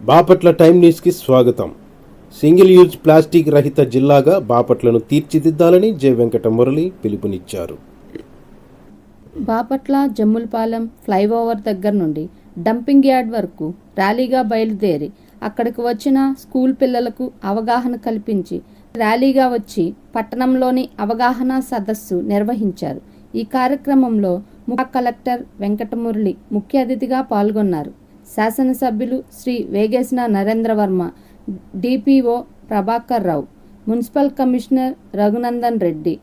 Bapatla time న్యూస్కి స్వాగతం. Single use plastic రహిత జిల్లాగా బాపట్లను తీర్చిదిద్దాలని జె. వెంకట మురళి పిలుపునిచ్చారు. బాపట్ల జమ్ములపాలెం ఫ్లైఓవర్ దగ్గర నుండి డంపింగ్ యార్డ్ వరకు ర్యాలీగా బయలుదేరి అక్కడికి వచ్చిన స్కూల్ పిల్లలకు అవగాహన కల్పించి ర్యాలీగా వచ్చి పట్టణంలోని అవగాహన సదస్సు నిర్వహించారు. ఈ కార్యక్రమంలో ముఖ్య కలెక్టర్ వెంకటమురళి ముఖ్య అతిథిగా పాల్గొన్నారు. శాసనసభ్యులు Shri Vegesina Narendra Varma DPO Prabhakar Rao municipal commissioner Raghunandan Reddy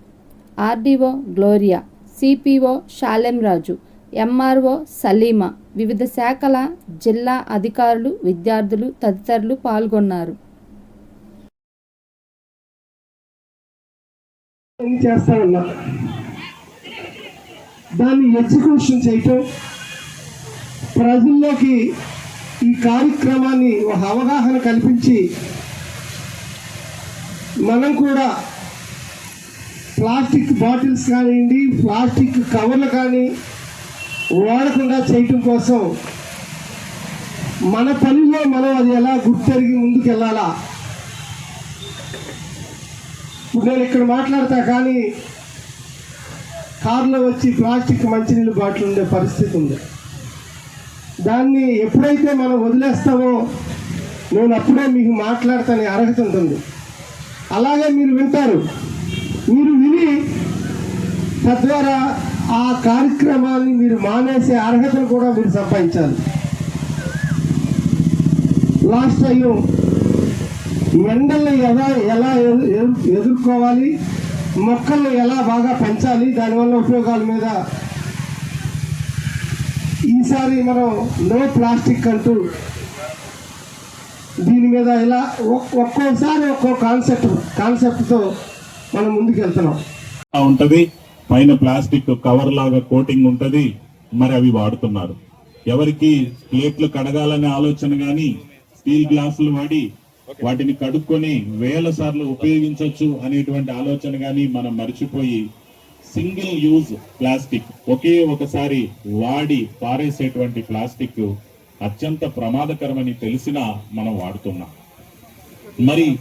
RDO Gloria CPO Shalem Raju MRO Saleema వివిధ శాఖల జిల్లా అధికారులు విద్యార్థులు తదితరులు పాల్గొన్నారు. చేస్తా ఉన్నా దాన్ని ఎగ్జిక్యూషన్ చేయటం ప్రజల్లోకి ఈ కార్యక్రమాన్ని ఒక అవగాహన కల్పించి మనం కూడా ప్లాస్టిక్ బాటిల్స్ కానివ్వండి ప్లాస్టిక్ కవర్లు కానీ వాడకుండా చేయటం కోసం మన పనిలో మనం అది ఎలా గుర్తెరిగి ముందుకెళ్ళాలా? ఇప్పుడు నేను ఇక్కడ మాట్లాడతా కానీ కారులో వచ్చి ప్లాస్టిక్ మంచినీళ్ళు బాటిల్ ఉండే పరిస్థితి ఉంది. దాన్ని ఎప్పుడైతే మనం వదిలేస్తామో నేను అప్పుడే మీకు మాట్లాడతానే అర్హత ఉంటుంది. అలాగే మీరు వింటారు. మీరు విని తద్వారా ఆ కార్యక్రమాన్ని మీరు మానేసే అర్హతను కూడా మీరు సంపాదించాలి. లాస్ట్ టైం ఎండల్ని ఎలా ఎలా ఎదు- ఎదు- ఎదుర్కోవాలి మొక్కల్ని ఎలా బాగా పెంచాలి దానివల్ల ఉపయోగాల మీద ఈసారి మనం నో ప్లాస్టిక్ అంటూ దీని మీద ఇలా ఒక్కోసారి ఒక్కో కాన్సెప్ట్ కాన్సెప్ట్తో మనం ముందుకెళ్తున్నాం. ఉంటుంది? పైన ప్లాస్టిక్ కవర్ లాగా కోటింగ్ ఉంటుంది మరి అవి వాడుతున్నారు. ఎవరికి ప్లేట్లు కడగాలనే ఆలోచన కానీ స్టీల్ గ్లాసులు వాడి వాటిని కడుక్కొని వేల సార్లు ఉపయోగించవచ్చు అనేటువంటి ఆలోచన కానీ మనం మర్చిపోయి సింగిల్ యూజ్ ప్లాస్టిక్ ఒకే ఒకసారి వాడి పారేసేటువంటి ప్లాస్టిక్ అత్యంత ప్రమాదకరమని తెలిసినా మనం వాడుతున్నాం. మరి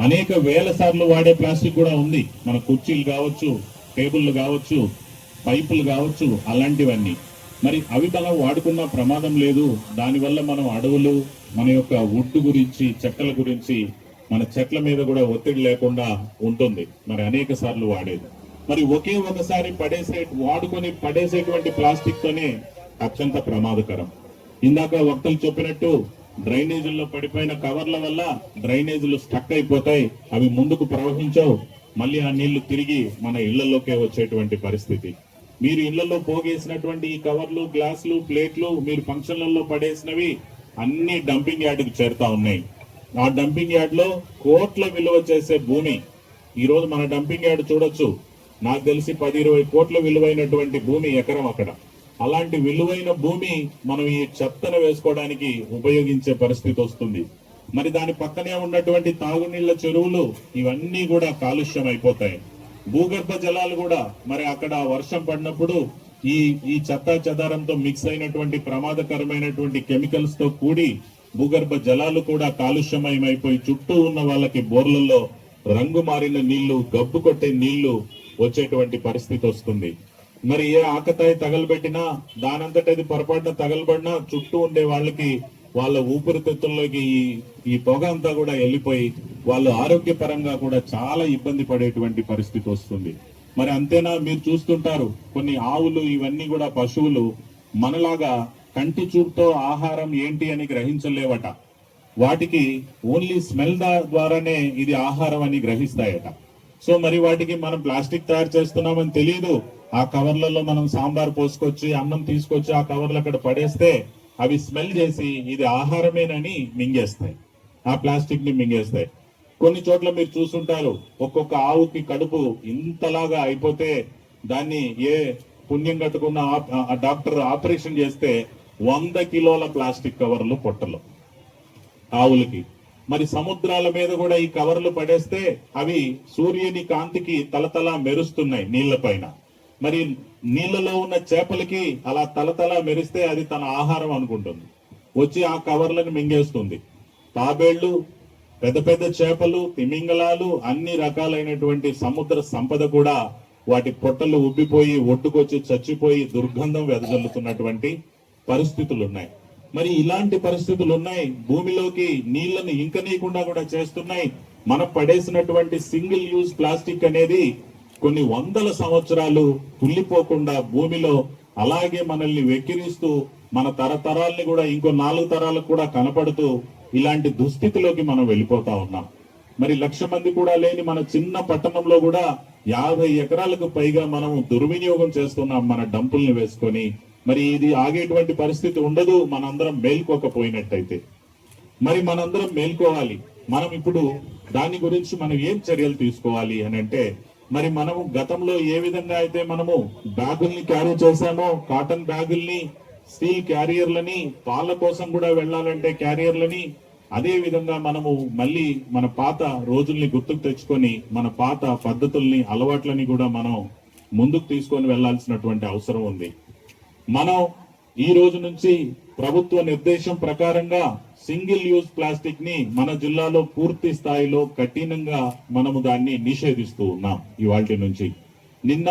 అనేక వేల సార్లు వాడే ప్లాస్టిక్ కూడా ఉంది. మన కుర్చీలు కావచ్చు టేబుల్లు కావచ్చు పైపులు కావచ్చు అలాంటివన్నీ. మరి అవి మనం వాడుకున్న ప్రమాదం లేదు. దానివల్ల మనం అడవులు మన యొక్క వుడ్ గురించి చెట్ల గురించి మన చెట్ల మీద కూడా ఒత్తిడి లేకుండా ఉంటుంది. మరి అనేక సార్లు వాడేది. మరి ఒకే ఒకసారి పడేసే వాడుకొని పడేసేటువంటి ప్లాస్టిక్ తోనే అత్యంత ప్రమాదకరం. ఇందాక వక్తలు చెప్పినట్టు డ్రైనేజీల్లో పడిపోయిన కవర్ల వల్ల డ్రైనేజీలు స్టక్ అయిపోతాయి. అవి ముందుకు ప్రవహించవు. మళ్ళీ ఆ నీళ్ళు తిరిగి మన ఇళ్ళలోకే వచ్చేటువంటి పరిస్థితి. మీరు ఇళ్ళలో పోగేసినటువంటి ఈ కవర్లు గ్లాసులు ప్లేట్లు మీరు ఫంక్షన్లలో పడేసినవి అన్ని డంపింగ్ యార్డ్కి చేరుతా ఉన్నాయి. ఆ డంపింగ్ యార్డ్లో కోట్ల విలువ చేసే భూమి. ఈరోజు మన డంపింగ్ యార్డ్ చూడొచ్చు. నాకు తెలిసి పది ఇరవై కోట్ల విలువైనటువంటి భూమి ఎకరం అక్కడ. అలాంటి విలువైన భూమి మనం ఈ చెత్తను వేసుకోవడానికి ఉపయోగించే పరిస్థితి వస్తుంది. మరి దాని పక్కనే ఉన్నటువంటి తాగునీళ్ళ చెరువులు ఇవన్నీ కూడా కాలుష్యం అయిపోతాయి. భూగర్భ జలాలు కూడా మరి అక్కడ వర్షం పడినప్పుడు ఈ ఈ చెత్త చెదారంతో మిక్స్ అయినటువంటి ప్రమాదకరమైనటువంటి కెమికల్స్తో కూడి భూగర్భ జలాలు కూడా కాలుష్యమయమైపోయి చుట్టూ ఉన్న వాళ్ళకి బోర్లలో రంగు మారిన నీళ్ళు గబ్బు కొట్టే నీళ్ళు వచ్చేటువంటి పరిస్థితి వస్తుంది. మరి ఏ ఆకతాయి తగలబెట్టినా దానంతటది పొరపాటున తగలబడినా చుట్టూ ఉండే వాళ్ళకి వాళ్ళ ఊపిరితిత్తుల్లోకి ఈ ఈ పొగ అంతా కూడా వెళ్ళిపోయి వాళ్ళు ఆరోగ్యపరంగా కూడా చాలా ఇబ్బంది పడేటువంటి పరిస్థితి వస్తుంది. మరి అంతేనా? మీరు చూస్తుంటారు కొన్ని ఆవులు ఇవన్నీ కూడా పశువులు మనలాగా కంటి చూపుతో ఆహారం ఏంటి అని గ్రహించలేవట. వాటికి ఓన్లీ స్మెల్ ద్వారానే ఇది ఆహారం అని గ్రహిస్తాయట. సో మరి వాటికి మనం ప్లాస్టిక్ తయారు చేస్తున్నామని తెలియదు ఆ కవర్లలో మనం సాంబార్ పోసుకొచ్చి అన్నం తీసుకొచ్చి ఆ కవర్లు అక్కడ పడేస్తే అవి స్మెల్ చేసి ఇది ఆహారమేనని మింగేస్తాయి. ఆ ప్లాస్టిక్ని మింగేస్తాయి. కొన్ని చోట్ల మీరు చూసుంటారు ఒక్కొక్క ఆవుకి కడుపు ఇంతలాగా అయిపోతే దాన్ని ఏ పుణ్యం కట్టుకున్న ఆ డాక్టర్ ఆపరేషన్ చేస్తే వంద కిలోల ప్లాస్టిక్ కవర్లు పొట్టలు ఆవులకి. మరి సముద్రాల మీద కూడా ఈ కవర్లు పడేస్తే అవి సూర్యుని కాంతికి తలతల మెరుస్తున్నాయి నీళ్ళ పైన. మరి నీళ్ళలో ఉన్న చేపలకి అలా తలతల మెరిస్తే అది తన ఆహారం అనుకుంటుంది. వచ్చి ఆ కవర్లను మింగేస్తుంది. తాబేళ్ళు పెద్ద పెద్ద చేపలు తిమింగలాలు అన్ని రకాలైనటువంటి సముద్ర సంపద కూడా వాటి పొట్టలు ఉబ్బిపోయి ఒట్టుకొచ్చి చచ్చిపోయి దుర్గంధం వెదజల్లుతున్నటువంటి పరిస్థితులు ఉన్నాయి మరి ఇలాంటి పరిస్థితులు ఉన్నాయి భూమిలోకి నీళ్ళను ఇంకనీయకుండా కూడా చేస్తున్నాయి. మనం పడేసినటువంటి సింగిల్ యూజ్ ప్లాస్టిక్ అనేది కొన్ని వందల సంవత్సరాలు కుళ్ళిపోకుండా భూమిలో అలాగే మనల్ని వెక్కిరిస్తూ మన తరతరాల్ని కూడా ఇంకో నాలుగు తరాలకు కూడా కనపడుతూ ఇలాంటి దుస్థితిలోకి మనం వెళ్ళిపోతా ఉన్నాం. మరి లక్ష మంది కూడా లేని మన చిన్న పట్టణంలో కూడా యాభై ఎకరాలకు పైగా మనం దుర్వినియోగం చేస్తున్నాం మన డంపుల్ని వేసుకొని. మరి ఇది ఆగేటువంటి పరిస్థితి ఉండదు మనందరం మేల్కోకపోయినట్టయితే. మరి మనందరం మేల్కోవాలి. మనం ఇప్పుడు దాని గురించి మనం ఏం చర్యలు తీసుకోవాలి అని అంటే మరి మనము గతంలో ఏ విధంగా అయితే మనము బ్యాగుల్ని క్యారీ చేశామో కాటన్ బ్యాగుల్ని స్టీల్ క్యారియర్లని పాల కోసం కూడా వెళ్ళాలంటే క్యారియర్లని అదే విధంగా మనము మళ్ళీ మన పాత రోజుల్ని గుర్తుకు తెచ్చుకొని మన పాత పద్ధతుల్ని అలవాట్లని కూడా మనం ముందుకు తీసుకొని వెళ్ళాల్సినటువంటి అవసరం ఉంది. మనం ఈ రోజు నుంచి ప్రభుత్వ నిర్దేశం ప్రకారంగా సింగిల్ యూజ్ ప్లాస్టిక్ని మన జిల్లాలో పూర్తి స్థాయిలో కఠినంగా మనము దాన్ని నిషేధిస్తూ ఉన్నాం ఇవాటి నుంచి. నిన్న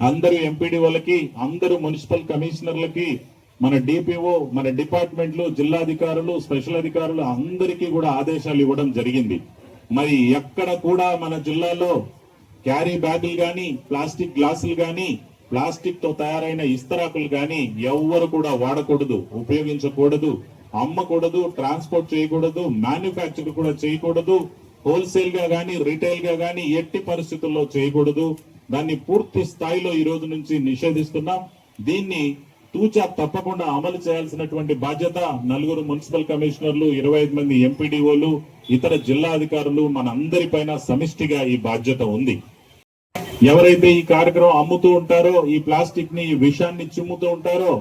అందరు ఎంపీడీ వాళ్ళకి అందరు మున్సిపల్ కమిషనర్లకి మన డిపిఓ మన డిపార్ట్మెంట్లు జిల్లాధికారులు స్పెషల్ అధికారులు అందరికీ కూడా ఆదేశాలు ఇవ్వడం జరిగింది. మరి ఎక్కడ కూడా మన జిల్లాలో క్యారీ బ్యాగులు కానీ ప్లాస్టిక్ గ్లాసులు కానీ ప్లాస్టిక్తో తయారైన ఇస్తరాకులు కానీ ఎవ్వరు కూడా వాడకూడదు ఉపయోగించకూడదు అమ్మకూడదు ట్రాన్స్పోర్ట్ చేయకూడదు మ్యానుఫ్యాక్చర్ కూడా చేయకూడదు హోల్సేల్గా కానీ రీటైల్గా కానీ ఎట్టి పరిస్థితుల్లో చేయకూడదు. దాన్ని పూర్తి స్థాయిలో ఈ రోజు నుంచి నిషేధిస్తున్నాం. దీన్ని తూచా తప్పకుండా అమలు చేయాల్సినటువంటి బాధ్యత నలుగురు మున్సిపల్ కమిషనర్లు ఇరవై ఐదు మంది ఎంపీడీఓలు ఇతర జిల్లా అధికారులు మన అందరిపైన సమిష్టిగా ఈ బాధ్యత ఉంది. ఎవరైతే ఈ కార్యక్రమం అమ్ముతూ ఉంటారో ఈ ప్లాస్టిక్ని ఈ విషాన్ని చిమ్ముతూ ఉంటారో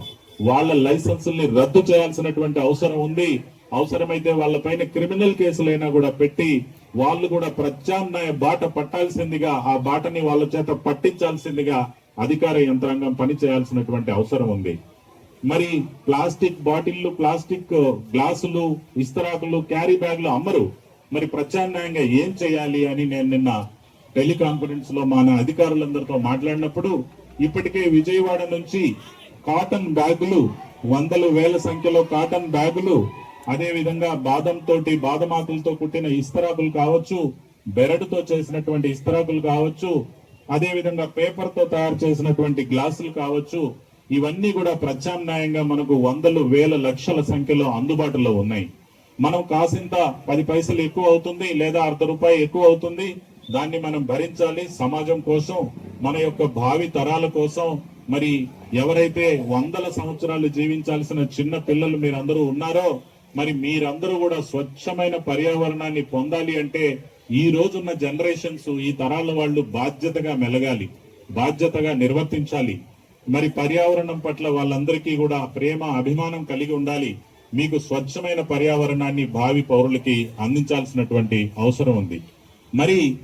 వాళ్ళ లైసెన్సుల్ని రద్దు చేయాల్సినటువంటి అవసరం ఉంది. అవసరమైతే వాళ్ళపైన క్రిమినల్ కేసులైనా కూడా పెట్టి వాళ్ళు కూడా ప్రత్యామ్నాయ బాట పట్టాల్సిందిగా ఆ బాటని వాళ్ళ చేత పట్టించాల్సిందిగా అధికార యంత్రాంగం పని చేయాల్సినటువంటి అవసరం ఉంది. మరి ప్లాస్టిక్ బాటిళ్ళు ప్లాస్టిక్ గ్లాసులు ఇస్తరాకులు క్యారీ బ్యాగులు అమ్మరు. మరి ప్రత్యామ్నాయంగా ఏం చేయాలి అని నేను నిన్న టెలికాన్ఫరెన్స్లో మన అధికారులందరితో మాట్లాడినప్పుడు ఇప్పటికే విజయవాడ నుంచి కాటన్ బ్యాగులు వందల వేల సంఖ్యలో కాటన్ బ్యాగులు అదే విధంగా బాదం తోటి బాదమాకులతో కుట్టిన ఇస్తరాకులు కావచ్చు బెరడుతో చేసినటువంటి ఇస్తరాకులు కావచ్చు అదేవిధంగా పేపర్తో తయారు చేసినటువంటి గ్లాసులు కావచ్చు ఇవన్నీ కూడా ప్రత్యామ్నాయంగా మనకు వందలు వేల లక్షల సంఖ్యలో అందుబాటులో ఉన్నాయి. మనం కాసింత పది పైసలు ఎక్కువ అవుతుంది లేదా అర్ధ రూపాయి ఎక్కువ అవుతుంది దాన్ని మనం భరించాలి. సమాజం కోసం మన యొక్క భావి తరాల కోసం మరి ఎవరైతే వందల సంవత్సరాలు జీవించాల్సిన చిన్న పిల్లలు మీరందరూ ఉన్నారో మరి మీరందరూ కూడా స్వచ్ఛమైన పర్యావరణాన్ని పొందాలి అంటే ఈ రోజున్న జనరేషన్స్ ఈ తరాల వాళ్ళు బాధ్యతగా మెలగాలి బాధ్యతగా నిర్వర్తించాలి. మరి పర్యావరణం పట్ల వాళ్ళందరికీ కూడా ప్రేమ అభిమానం కలిగి ఉండాలి. మీకు స్వచ్ఛమైన పర్యావరణాన్ని భావి పౌరులకి అందించాల్సినటువంటి అవసరం ఉంది. మరి